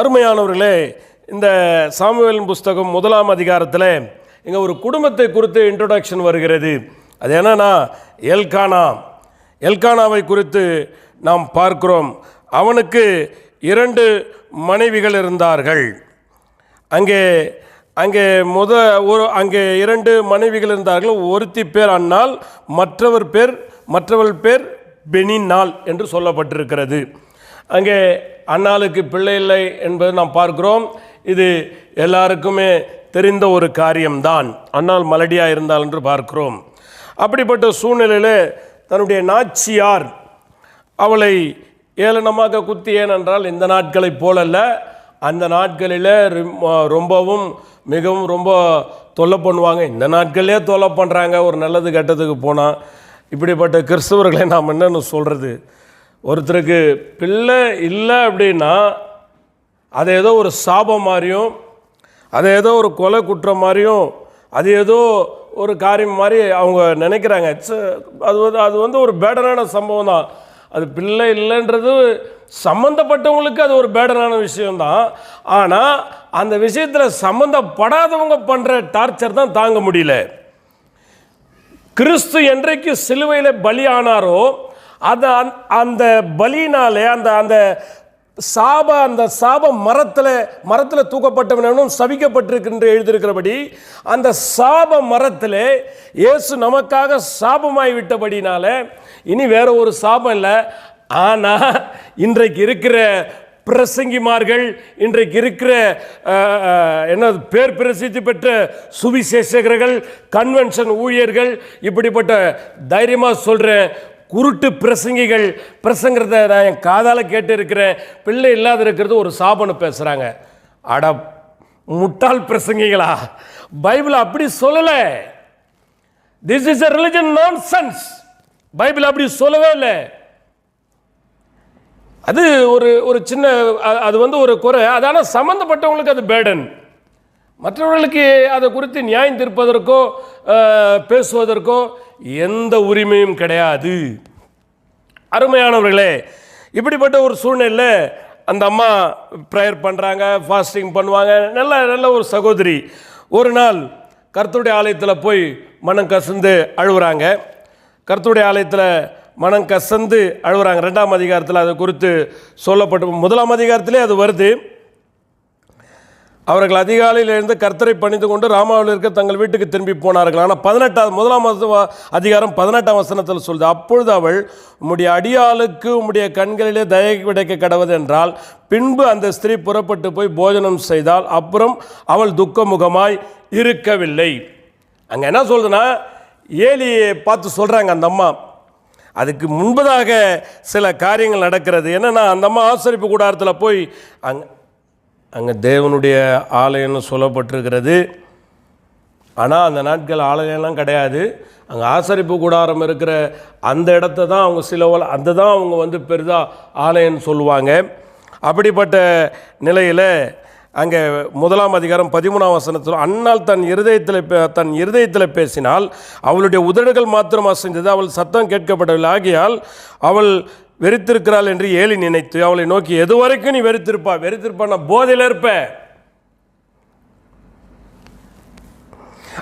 அருமையானவர்களே இந்த சாமுவேலின் புஸ்தகம் முதலாம் அதிகாரத்தில் இங்கே ஒரு குடும்பத்தை குறித்து இன்ட்ரொடக்ஷன் வருகிறது. அது என்னன்னா எல்கானா. எல்கானாவை குறித்து நாம் பார்க்கிறோம். அவனுக்கு இரண்டு மனைவிகள் இருந்தார்கள். அங்கே அங்கே முத ஒரு அங்கே இரண்டு மனைவிகள் இருந்தார்கள். ஒருத்தி பேர் அன்னால் மற்றவர் பேர் மற்றவள் பேர் பெனின்னாள் என்று சொல்லப்பட்டிருக்கிறது. அங்கே அன்னாளுக்கு பிள்ளை இல்லை என்பது நாம் பார்க்கிறோம். இது எல்லாருக்குமே தெரிந்த ஒரு காரியம்தான். அன்னாள் மலடியாக இருந்தால் என்று பார்க்கிறோம். அப்படிப்பட்ட சூழ்நிலையில் தன்னுடைய நாச்சியார் அவளை ஏளனமாக குத்தி ஏனென்றால் இந்த நாட்களைப் போலல்ல. அந்த நாட்களில் ரொம்பவும் மிகவும் ரொம்ப தொல்லை பண்ணுவாங்க. இந்த நாட்கள்லேயே தொல்லை பண்ணுறாங்க ஒரு நல்லது கெட்டதுக்கு போனால் இப்படிப்பட்ட கிறிஸ்தவர்களை நாம் என்னென்னு சொல்கிறது ஒருத்தருக்கு பிள்ளை இல்லை அப்படின்னா அது ஏதோ ஒரு சாபம் மாதிரியும் அது ஏதோ ஒரு கொலை குற்றம் மாதிரியும் அது ஏதோ ஒரு காரியம் மாதிரி அவங்க நினைக்கிறாங்க. அது வந்து அது வந்து ஒரு பேடனான சம்பவம் தான். அது பிள்ளை இல்லைன்றது சம்மந்தப்பட்டவங்களுக்கு அது ஒரு பேடனான விஷயம்தான். ஆனால் அந்த விஷயத்தில் சம்மந்தப்படாதவங்க பண்ணுற டார்ச்சர் தான் தாங்க முடியல. கிறிஸ்து என்றைக்கு சிலுவையில் பலியானாரோ அது அந்த- அந்த பலியினாலே அந்த அந்த சாப அந்த சாப மரத்தில் மரத்தில் தூக்கப்பட்டவனும் சபிக்கப்பட்டிருக்கின்ற எழுதியிருக்கிறபடி அந்த சாப மரத்தில் இயேசு நமக்காக சாபமாய் விட்டபடினால இனி வேற ஒரு சாபம் இல்லை. ஆனால் இன்றைக்கு இருக்கிற பிரசங்கிமார்கள் இன்றைக்கு இருக்கிற என்ன பேர் பிரசித்தி பெற்ற சுவிசேஷகர்கள் கன்வென்ஷன் ஊழியர்கள் இப்படிப்பட்ட தைரியமாக சொல்கிறேன் குருட்டு பிரசங்கிகள் பிரசங்கிறத நான் என் காதால் கேட்டு இருக்கிறேன் பிள்ளை இல்லாத இருக்கிறது ஒரு சாபனு பேசுகிறாங்க அட முட்டாள் பிரசங்கிகளா பைபிள் அப்படி சொல்லலை. This is a religion nonsense Bible அப்படி சொல்லவே இல்லை. அது ஒரு ஒரு சின்ன அது வந்து ஒரு குறை. அதான சம்மந்தப்பட்டவங்களுக்கு அது பேடன் மற்றவர்களுக்கு அதை குறித்து நியாயம் தீர்ப்பதற்கோ பேசுவதற்கோ எந்த உரிமையும் கிடையாது. அருமையானவர்களே இப்படிப்பட்ட ஒரு சூழ்நிலையில் அந்த அம்மா ப்ரேயர் பண்ணுறாங்க ஃபாஸ்டிங் பண்ணுவாங்க. நல்ல நல்ல ஒரு சகோதரி. ஒரு நாள் கர்த்தருடைய ஆலயத்தில் போய் மனம் கசந்து அழுகுறாங்க கர்த்தருடைய ஆலயத்தில் மனம் கசந்து அழுகுறாங்க ரெண்டாம் அதிகாரத்தில் அதை குறித்து சொல்லப்பட்டு முதலாம் அதிகாரத்திலே அது வருது. அவர்கள் அதிகாலையில் எழுந்து கர்த்தரை பணிந்து கொண்டு ராமாவில் இருக்க தங்கள் வீட்டுக்கு திரும்பி போனார்கள். ஆனால் பதினெட்டாவது முதலாம் அதிகாரம் பதினெட்டாம் வசனத்தில் சொல்லுது அப்பொழுது அவள் உம்முடைய அடியாளுக்கு உம்முடைய கண்களிலே தய கிடைக்க கடவது என்றால் பின்பு அந்த ஸ்திரீ புறப்பட்டு போய் போஜனம் செய்தால் அப்புறம் அவள் துக்கமுகமாய் இருக்கவில்லை. அங்கே என்ன சொல்லுதுன்னா ஏலியை பார்த்து சொல்கிறாங்க அந்த அம்மா. அதுக்கு முன்பதாக சில காரியங்கள் நடக்கிறது. என்னென்னா அந்த அம்மா ஆசரிப்பு கூடாரத்தில் போய் அங்கே அங்கே தேவனுடைய ஆலயம்னு சொல்லப்பட்டிருக்கிறது. ஆனால் அந்த நாட்கள் ஆலயம்லாம் கிடையாது. அங்கே ஆசரிப்பு கூடாரம் இருக்கிற அந்த இடத்த தான் அவங்க சில அந்த தான் அவங்க வந்து பெரிதாக ஆலயம்னு சொல்லுவாங்க. அப்படிப்பட்ட நிலையில் அங்கே முதலாம் அதிகாரம் பதிமூணாம் வசனத்தில் அன்னால் தன் இருதயத்தில் பே- தன் இருதயத்தில் பேசினால் அவளுடைய உதடுகள் மாத்திரம் அசைந்தது அவள் சத்தம் கேட்கப்படவில்லை. ஆகியால் அவள் வெறித்திருக்கிறாள் என்று ஏலி நினைத்து அவளை நோக்கி எது வரைக்கும் நீ வெறித்திருப்பா வெறித்திருப்பா நான் போதையில் இருப்பேன்.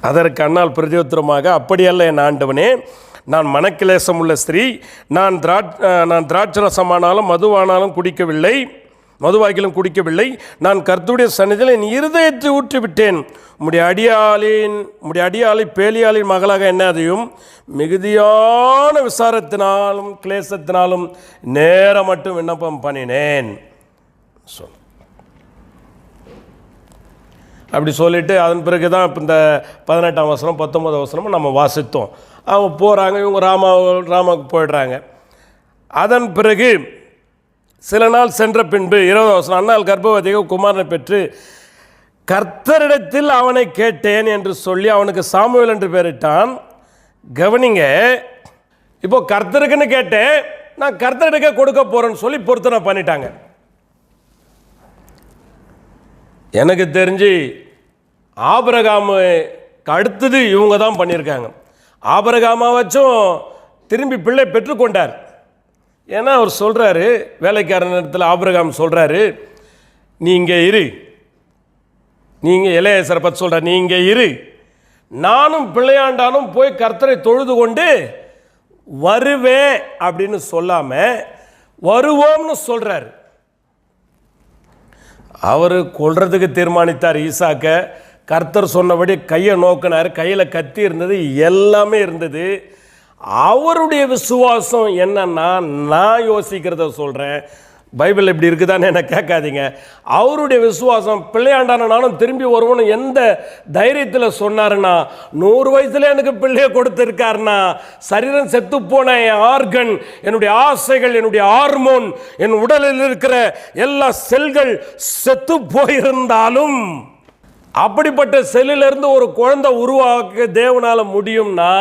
அதற்கு அண்ணால் பிரதியுத்தரமாக அப்படியல்ல என் ஆண்டவனே நான் மனக்கிலேசம் உள்ள ஸ்திரீ நான் திராட் நான் திராட்சரசமானாலும் மதுவானாலும் குடிக்கவில்லை. மதுவாக்கிலும் குடிக்கவில்லை. நான் கர்த்துடைய சன்னிதியில் என் இருதயத்தை ஊற்றி விட்டேன் உம்முடைய அடியாளின் உம்முடைய அடியாளை பேலியாளின் மகளாக என்னதையும் மிகுதியான விசாரத்தினாலும் கிளேசத்தினாலும் நேரம் மட்டும் விண்ணப்பம் பண்ணினேன். சொல். அப்படி சொல்லிட்டு அதன் பிறகு தான் இப்போ இந்த பதினெட்டாம் வசனம் பத்தொன்பது வசனமும் நம்ம வாசித்தோம். அவங்க போகிறாங்க இவங்க ராமா ராமாவுக்கு போயிடுறாங்க. அதன் பிறகு சில நாள் சென்ற பின்பு இருபது வருஷம் அண்ணால் கர்ப்பவதிக குமாரனை பெற்று கர்த்தரிடத்தில் அவனை கேட்டேன் என்று சொல்லி அவனுக்கு சாமுவேல் என்று பெயரிட்டான். கவனிங்க இப்போ கர்த்தருக்குன்னு கேட்டேன் நான் கர்த்தரிடக்க கொடுக்க போகிறேன்னு சொல்லி பொருத்தனை பண்ணிட்டாங்க. எனக்கு தெரிஞ்சு ஆபரகாமு அடுத்தது இவங்க தான் பண்ணியிருக்காங்க. ஆபரகாமா வச்சும் திரும்பி பிள்ளை பெற்றுக்கொண்டார். ஏன்னா அவர் சொல்கிறாரு வேலைக்காரன் இடத்துல ஆபிரகாம் சொல்கிறாரு நீங்கள் இரு. நீங்கள் இளையசரை பற்றி சொல்கிறார் நீங்கள் இரு. நானும் பிள்ளையாண்டானும் போய் கர்த்தரை தொழுது கொண்டு வருவேன் அப்படின்னு சொல்லாமல் வருவோம்னு சொல்கிறார் அவர் கொள்றதுக்கு தீர்மானித்தார் ஈசாக்க. கர்த்தர் சொன்னபடி கையை நோக்கினார் கையில் கத்தி இருந்தது எல்லாமே இருந்தது. அவருடைய விசுவாசம் என்னன்னா நான் யோசிக்கிறத சொல்கிறேன் பைபிள் இப்படி இருக்குதான்னு என்ன கேட்காதீங்க. அவருடைய விசுவாசம் பிள்ளையாண்டான நானும் திரும்பி வருவோன்னு எந்த தைரியத்தில் சொன்னாருன்னா நூறு வயசுல எனக்கு பிள்ளைய கொடுத்துருக்காருன்னா சரீரம் செத்து போன என் ஆர்கன் என்னுடைய ஆசைகள் என்னுடைய ஹார்மோன் என் உடலில் இருக்கிற எல்லா செல்கள் செத்து போயிருந்தாலும் அப்படிப்பட்ட செல்லிலிருந்து ஒரு குழந்தை உருவாக்க தேவனால் முடியும்னா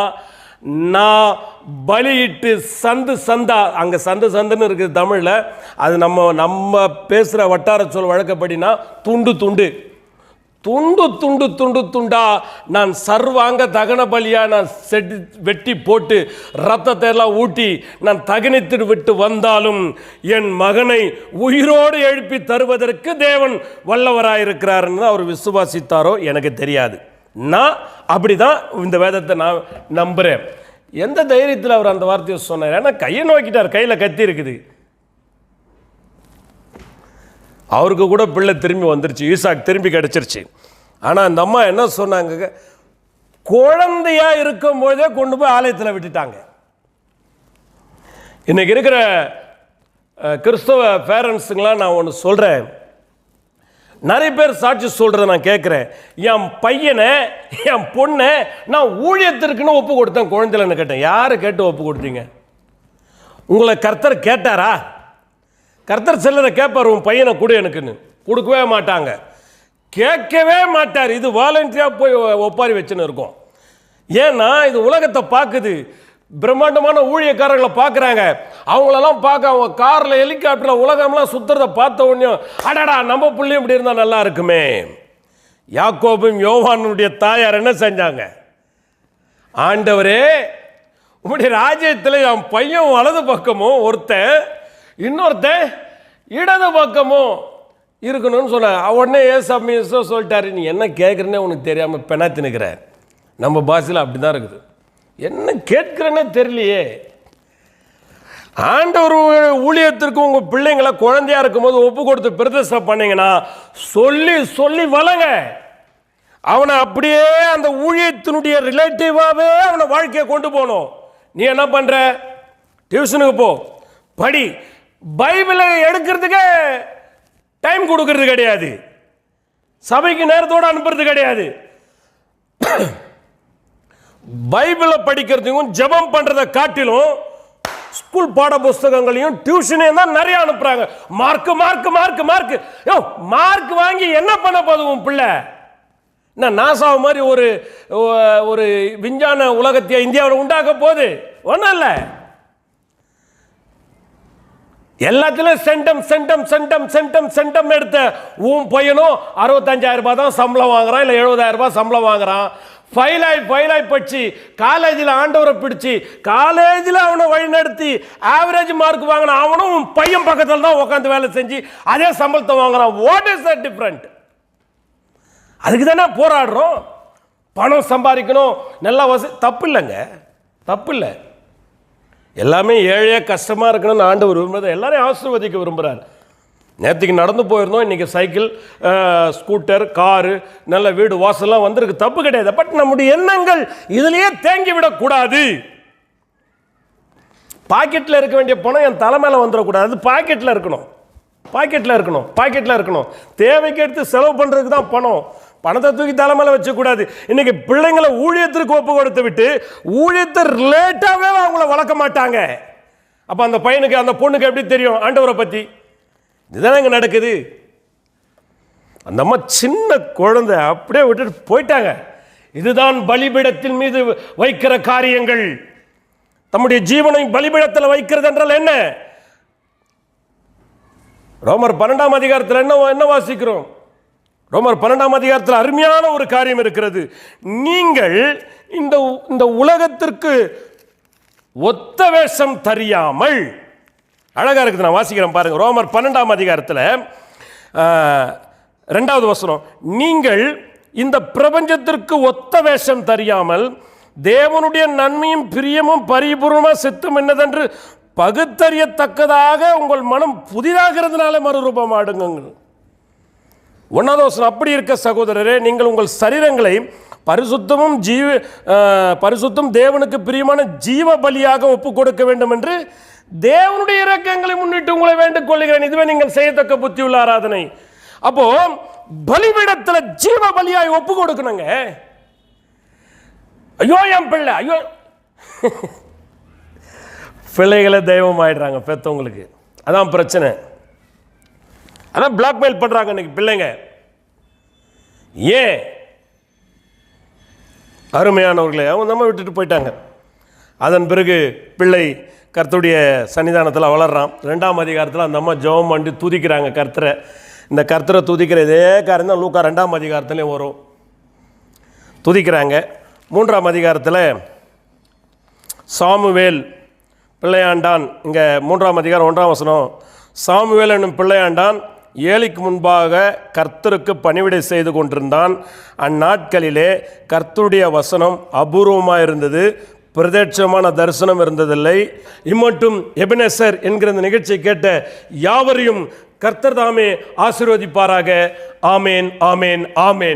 நான் பலியிட்டு சந்து சந்தா அங்கே சந்து சந்துன்னு இருக்குது தமிழில் அது நம்ம நம்ம பேசுகிற வட்டார சொல் வழக்கப்படினா துண்டு துண்டு. துண்டு துண்டு துண்டு துண்டா நான் சர்வாங்க தகன பலியாக நான் செட்டி வெட்டி போட்டு ரத்தத்தை எல்லாம் ஊட்டி நான் தகனித்து விட்டு வந்தாலும் என் மகனை உயிரோடு எழுப்பி தருவதற்கு தேவன் வல்லவராயிருக்கிறாருன்னு அவர் விசுவாசித்தாரோ எனக்கு தெரியாது. நான் அப்படி தான் இந்த வேதத்தை நான் நம்புகிறேன் எந்த தைரியத்தில் அவர் அந்த வார்த்தையை சொன்னார்? ஏன்னா கையை நோக்கிட்டார் கையில் கத்தி இருக்குது. அவருக்கு கூட பிள்ளை திரும்பி வந்துருச்சு ஈசாக் திரும்பி கிடச்சிருச்சு. ஆனால் அந்த அம்மா என்ன சொன்னாங்க? குழந்தையாக இருக்கும்போதே கொண்டு போய் ஆலயத்தில் விட்டுட்டாங்க. இன்றைக்கி இருக்கிற கிறிஸ்தவ பேரண்ட்ஸுங்களாம் நான் ஒன்று சொல்கிறேன் நிறைய பேர் சாட்சி சொல்கிறத நான் கேட்குறேன் என் பையனை என் பொண்ணை நான் ஊழியத்திற்குன்னு ஒப்பு கொடுத்தேன் குழந்தைலன்னு கேட்டேன். யாரை கேட்டு ஒப்பு கொடுத்தீங்க? உங்களை கர்த்தர் கேட்டாரா? கர்த்தர் செல்லரை கேட்பார் உன் பையனை கொடு எனக்குன்னு. கொடுக்கவே மாட்டாங்க. கேட்கவே மாட்டார். இது வாலண்டியாக போய் ஒப்பாரி வச்சுன்னு இருக்கும். ஏன்னா இது உலகத்தை பார்க்குது பிரம்மாண்டமான ஊழியக்காரர்களை பார்க்குறாங்க. அவங்களெல்லாம் பார்க்க அவங்க காரில் ஹெலிகாப்டரில் உலகம்லாம் சுற்றுறத பார்த்த உடனே அடடா நம்ம பிள்ளையும் இப்படி இருந்தால் நல்லா இருக்குமே. யாக்கோபும் யோவானுடைய தாயார் என்ன செஞ்சாங்க? ஆண்டவரே உங்களுடைய ராஜ்யத்தில் என் பையன் வலது பக்கமும் ஒருத்தன் இன்னொருத்தன் இடது பக்கமும் இருக்கணும்னு சொன்னார். உடனே ஏசாமி ஏசோ சொல்லிட்டாரு நீ என்ன கேட்குறேன்னே உனக்கு தெரியாமல் பெணாத்தி நம்ம பாஷையில் அப்படி தான் இருக்குது. என்ன கேட்குறேன்னே தெரியலையே. ஆண்டவர் ஊழியத்திற்கு உங்கள் பிள்ளைங்களை குழந்தையா இருக்கும்போது ஒப்பு கொடுத்து பிரதிஷ்டை பண்ணீங்கன்னா சொல்லி சொல்லி வளங்க. அவனை அப்படியே அந்த ஊழியத்தினுடைய ரிலேட்டிவாகவே அவனை வாழ்க்கையை கொண்டு போகணும். நீ என்ன பண்ணுற டியூஷனுக்கு போ. படி. பைபிளை எடுக்கிறதுக்கே டைம் கொடுக்கறது கிடையாது. சபைக்கு நேரத்தோடு அனுப்புறது கிடையாது. பைபிளை படிக்கிறதுக்கும் ஜெபம் பண்ணுறதை காட்டிலும் ஸ்கூல் பாட புஸ்தகங்களையும் டியூஷனையும் தான் நிறைய அனுப்புகிறாங்க மார்க் மார்க் மார்க் மார்க் யோ மார்க் வாங்கி என்ன பண்ண போதும் உன் பிள்ளை? என்ன நாசாவை மாதிரி ஒரு ஒரு விஞ்ஞான உலகத்தை இந்தியாவில் உண்டாக்க போகுது? ஒன்றும் இல்லை. எல்லாத்துலேயும் centum centum centum centum centum எடுத்த உன் பையனும் அறுபத்தஞ்சாயிரம் ரூபாய் தான் சம்பளம் வாங்குறான் இல்லை எழுபதாயிரம் ரூபாய் சம்பளம் வாங்குறான். ஃபைலாய் ஃபைலாய் படிச்சு காலேஜில் ஆண்டவரை பிடிச்சி காலேஜில் அவனை வழிநடத்தி ஆவரேஜ் மார்க் வாங்கின அவனும் பையன் பக்கத்தில் தான் உட்காந்து வேலை செஞ்சு அதே சம்பளத்தை வாங்குறான். வாட் இஸ் த டிஃப்ரெண்ட் அதுக்கு தானே போராடுறோம். பணம் சம்பாதிக்கணும். நல்லா வசதி தப்பு இல்லைங்க தப்பு இல்லை எல்லாமே ஏழையாக கஷ்டமாக இருக்கணும்னு ஆண்டவர் விரும்புகிறது எல்லாரையும் ஆசீர்வதிக்க விரும்புகிறார் நேற்றுக்கு நடந்து போயிருந்தோம். இன்றைக்கி சைக்கிள் ஸ்கூட்டர் காரு நல்ல வீடு வாசல்லாம் வந்திருக்கு. தப்பு கிடையாது. பட் நம்முடைய எண்ணங்கள் இதுலேயே தேங்கி விடக்கூடாது பாக்கெட்டில் இருக்க வேண்டிய பணம் என் தலை மேலே வந்துடக்கூடாது அது பாக்கெட்டில் இருக்கணும். பாக்கெட்டில் இருக்கணும். பாக்கெட்டில் இருக்கணும். தேவைக்கு எடுத்து செலவு பண்ணுறதுக்கு தான் பணம். பணத்தை தூக்கி தலைமையில் வச்சக்கூடாது. இன்றைக்கி பிள்ளைங்களை ஊழியத்திற்கு ஒப்பு கொடுத்து விட்டு ஊழியத்தை ரிலேட்டாகவே அவங்கள வளர்க்க மாட்டாங்க. அப்போ அந்த பையனுக்கு அந்த பொண்ணுக்கு எப்படி தெரியும்? ஆண்டவரை பற்றி இதுதான் இங்கே நடக்குது? அந்த அம்மா சின்ன குழந்தை அப்படியே விட்டுட்டு போயிட்டாங்க. இதுதான் பலிபீடத்தின் மீது வைக்கிற காரியங்கள். தம்முடைய ஜீவனை பலிபீடத்தில் வைக்கிறது என்றால் என்ன? ரோமர் பன்னெண்டாம் அதிகாரத்தில் என்ன என்ன வாசிக்கிறோம்? ரோமர் பன்னெண்டாம் அதிகாரத்தில் அருமையான ஒரு காரியம் இருக்கிறது. நீங்கள் இந்த இந்த உலகத்திற்கு ஒத்த வேஷம் தெரியாமல் அழகாக இருக்குது. நான் வாசிக்கிறேன் பாருங்கள் ரோமர் பன்னெண்டாம் அதிகாரத்தில் ரெண்டாவது வசனம். நீங்கள் இந்த பிரபஞ்சத்திற்கு ஒத்த வேஷம் தெரியாமல் தேவனுடைய நன்மையும் பிரியமும் பரிபூர்ணமாக சித்தம் என்னதென்று பகுத்தறியத்தக்கதாக உங்கள் மனம் புதிதாகிறதுனால மறுரூபமாடுங்க ஒன்றாவது வசனம் அப்படி இருக்க சகோதரரே நீங்கள் உங்கள் சரீரங்களை பரிசுத்தமும் ஜீவ பரிசுத்தம் தேவனுக்கு பிரியமான ஜீவ பலியாக ஒப்பு கொடுக்க வேண்டும் என்று தேவனுடைய இறக்கங்களை முன்னிட்டு உங்களை வேண்டுக் கொள்கிறேன் இதுவே நீங்கள் செய்யத்தக்க புத்தியுள்ள ஆராதனை. அப்போ பலிபீடத்தில் ஜீவ பலியாய் ஒப்பு கொடுக்கணுங்க. ஐயோ என் பிள்ளை ஐயோ. பிள்ளைகளை தெய்வம் ஆயிடுறாங்க பெத்தவங்களுக்கு. அதான் பிரச்சனை. அதான் பிளாக்மெயில் பண்றாங்க இன்னைக்கு பிள்ளைங்க. ஏன்? அருமையானவர்களை அவங்க நம்ம விட்டுட்டு போயிட்டாங்க. அதன் பிறகு பிள்ளை கர்த்தருடைய சன்னிதானத்தில் வளர்றான். ரெண்டாம் அதிகாரத்தில் அந்த அம்மா ஜெபம் பண்ணி துதிக்கிறாங்க கர்த்தரை. இந்த கர்த்தரை துதிக்கிற இதே காரணம் தான் லூக்கா ரெண்டாம் அதிகாரத்துலேயும் வரும். துதிக்கிறாங்க. மூன்றாம் அதிகாரத்தில் சாமுவேல் பிள்ளையாண்டான். இங்கே மூன்றாம் அதிகாரம் ஒன்றாம் வசனம். சாமுவேல் என்னும் பிள்ளையாண்டான் ஏலிக்கு முன்பாக கர்த்தருக்கு பணிவிடை செய்து கொண்டிருந்தான். அந்நாட்களிலே கர்த்தருடைய வசனம் அபூர்வமாக இருந்தது பிரதட்சமான தரிசனம் இருந்ததில்லை. இம்மட்டும் எபினசர் என்கிற இந்த நிகழ்ச்சியை கேட்ட யாவரையும் கர்த்தர் தாமே ஆசீர்வதிப்பாராக. ஆமேன் ஆமேன் ஆமேன்.